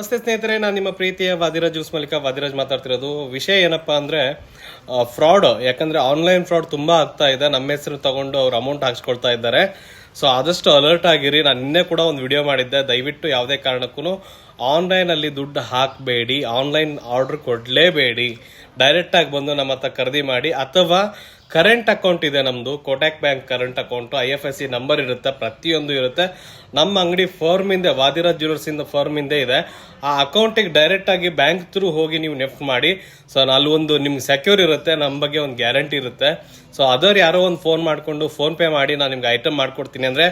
ನಮಸ್ತೆ ಸ್ನೇಹಿತರೆ, ನಾನು ನಿಮ್ಮ ಪ್ರೀತಿಯ ವಾದಿರಾಜ್, ಜ್ಯೂಸ್ ಮಲಿಕ ವಾದಿರಾಜ್ ಮಾತಾಡ್ತಿರೋದು. ವಿಷಯ ಏನಪ್ಪಾ ಅಂದ್ರೆ ಫ್ರಾಡ್ ಯಾಕಂದ್ರೆ ಆನ್ಲೈನ್ ಫ್ರಾಡ್ ತುಂಬಾ ಆಗ್ತಾ ಇದೆ. ನಮ್ಮ ಹೆಸರು ತಗೊಂಡು ಅವ್ರು ಅಮೌಂಟ್ ಹಾಕ್ಸ್ಕೊಳ್ತಾ ಇದ್ದಾರೆ. ಸೊ ಆದಷ್ಟು ಅಲರ್ಟ್ ಆಗಿರಿ. ನಾನು ನಿನ್ನೆ ಕೂಡ ಒಂದು ವಿಡಿಯೋ ಮಾಡಿದ್ದೆ. ದಯವಿಟ್ಟು ಯಾವುದೇ ಕಾರಣಕ್ಕೂ ಆನ್ಲೈನ್ ಅಲ್ಲಿ ದುಡ್ಡು ಹಾಕಬೇಡಿ. Online order ಕೊಡಲೇಬೇಡಿ. ಡೈರೆಕ್ಟ್ ಆಗಿ ಬಂದು ನಮ್ಮ ಹತ್ರ ಖರೀದಿ ಮಾಡಿ. ಅಥವಾ ಕರೆಂಟ್ ಅಕೌಂಟ್ ಇದೆ ನಮ್ಮದು Kotak bank current account I F S C number ಇರುತ್ತೆ, ಪ್ರತಿಯೊಂದು ಇರುತ್ತೆ. ನಮ್ಮ ಅಂಗಡಿ ಫರ್ಮ್ ಇಂದ ವಾದಿರಾಜ್ ಫರ್ಮಿಂದೆ ಇಂದ ಆ ಅಕೌಂಟಿಗೆ ಡೈರೆಕ್ಟ್ ಆಗಿ ಬ್ಯಾಂಕ್ ಥ್ರೂ ಹೋಗಿ ನೀವು ನೆಫ್ಟ್ ಮಾಡಿ. ಸೊ ಒಂದು ನಿಮ್ಗೆ ಸೆಕ್ಯೂರ್ ಇರುತ್ತೆ, ನಮ್ಮ ಬಗ್ಗೆ ಒಂದು ಗ್ಯಾರಂಟಿ ಇರುತ್ತೆ. ಸೊ ಅದರ್ ಯಾರೋ ಒಂದು ಫೋನ್ ಮಾಡಿಕೊಂಡು ಫೋನ್ ಪೇ ಮಾಡಿ ನಾನು ನಿಮ್ಗೆ ಐಟಮ್ ಮಾಡ್ಕೊಡ್ತೀನಿ ಅಂದ್ರೆ,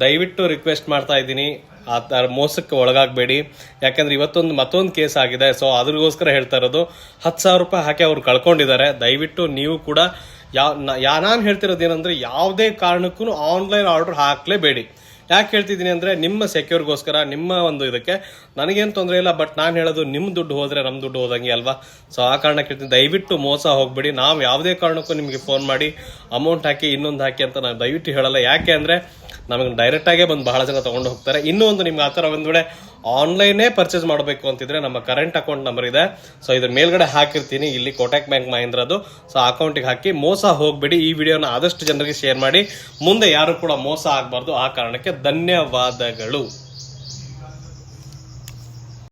ದಯವಿಟ್ಟು ರಿಕ್ವೆಸ್ಟ್ ಮಾಡ್ತಾ ಇದ್ದೀನಿ. ಆ ಥರ ಮೋಸಕ್ಕೆ ಒಳಗಾಗಬೇಡಿ. ಯಾಕಂದ್ರೆ ಇವತ್ತೊಂದು ಮತ್ತೊಂದು ಕೇಸ್ ಆಗಿದೆ. ಸೊ ಅದ್ರಗೋಸ್ಕರ ಹೇಳ್ತಾ ಇರೋದು, ಹತ್ತು ಸಾವಿರ ರೂಪಾಯಿ ಹಾಕಿ ಅವ್ರು ಕಳ್ಕೊಂಡಿದ್ದಾರೆ. ದಯವಿಟ್ಟು ನೀವು ಕೂಡ ಯಾವ ಯಾ ನಾನು ಹೇಳ್ತಿರೋದು ಏನಂದ್ರೆ ಯಾವುದೇ ಕಾರಣಕ್ಕೂ ಆನ್ಲೈನ್ ಆರ್ಡರ್ ಹಾಕಲೇಬೇಡಿ. ಯಾಕೆ ಹೇಳ್ತಿದ್ದೀನಿ ಅಂದರೆ ನಿಮ್ಮ ಸೆಕ್ಯೂರ್ಗೋಸ್ಕರ, ನಿಮ್ಮ ಒಂದು ಇದಕ್ಕೆ. ನನಗೇನು ತೊಂದರೆ ಇಲ್ಲ, ಬಟ್ ನಾನು ಹೇಳೋದು ನಿಮ್ಮ ದುಡ್ಡು ಹೋದರೆ ನಮ್ಮ ದುಡ್ಡು ಹೋದಂಗೆ ಅಲ್ವಾ? ಸೊ ಆ ಕಾರಣಕ್ಕೆ ಹೇಳ್ತೀನಿ. ದಯವಿಟ್ಟು ಮೋಸ ಹೋಗಬೇಡಿ. ನಾವು ಯಾವುದೇ ಕಾರಣಕ್ಕೂ ನಿಮಗೆ ಫೋನ್ ಮಾಡಿ ಅಮೌಂಟ್ ಹಾಕಿ ಇನ್ನೊಂದು ಹಾಕಿ ಅಂತ ನಾನು ದಯವಿಟ್ಟು ಹೇಳಲ್ಲ. ಯಾಕೆ ಅಂದ್ರೆ ನಮಗೆ ಡೈರೆಕ್ಟ್ ಆಗೇ ಬಂದು ಬಹಳ ಜನ ತಗೊಂಡು ಹೋಗ್ತಾರೆ. ಇನ್ನೂ ಒಂದು ನಿಮ್ಗೆ ಆ ಥರ ಒಂದು ವೇಳೆ ಆನ್ಲೈನೇ ಪರ್ಚೇಸ್ ಮಾಡಬೇಕು ಅಂತಿದ್ರೆ ನಮ್ಮ ಕರೆಂಟ್ ಅಕೌಂಟ್ ನಂಬರ್ ಇದೆ. ಸೊ ಇದ್ರ ಮೇಲ್ಗಡೆ ಹಾಕಿರ್ತೀನಿ. ಇಲ್ಲಿ ಕೋಟಕ್ ಬ್ಯಾಂಕ್ ಮಹೇಂದ್ರದು. ಸೊ ಅಕೌಂಟಿಗೆ ಹಾಕಿ ಮೋಸ ಹೋಗ್ಬೇಡಿ. ಈ ವಿಡಿಯೋನ ಆದಷ್ಟು ಜನರಿಗೆ ಶೇರ್ ಮಾಡಿ. ಮುಂದೆ ಯಾರು ಕೂಡ ಮೋಸ ಆಗಬಾರ್ದು. ಆ ಕಾರಣಕ್ಕೆ ಧನ್ಯವಾದಗಳು.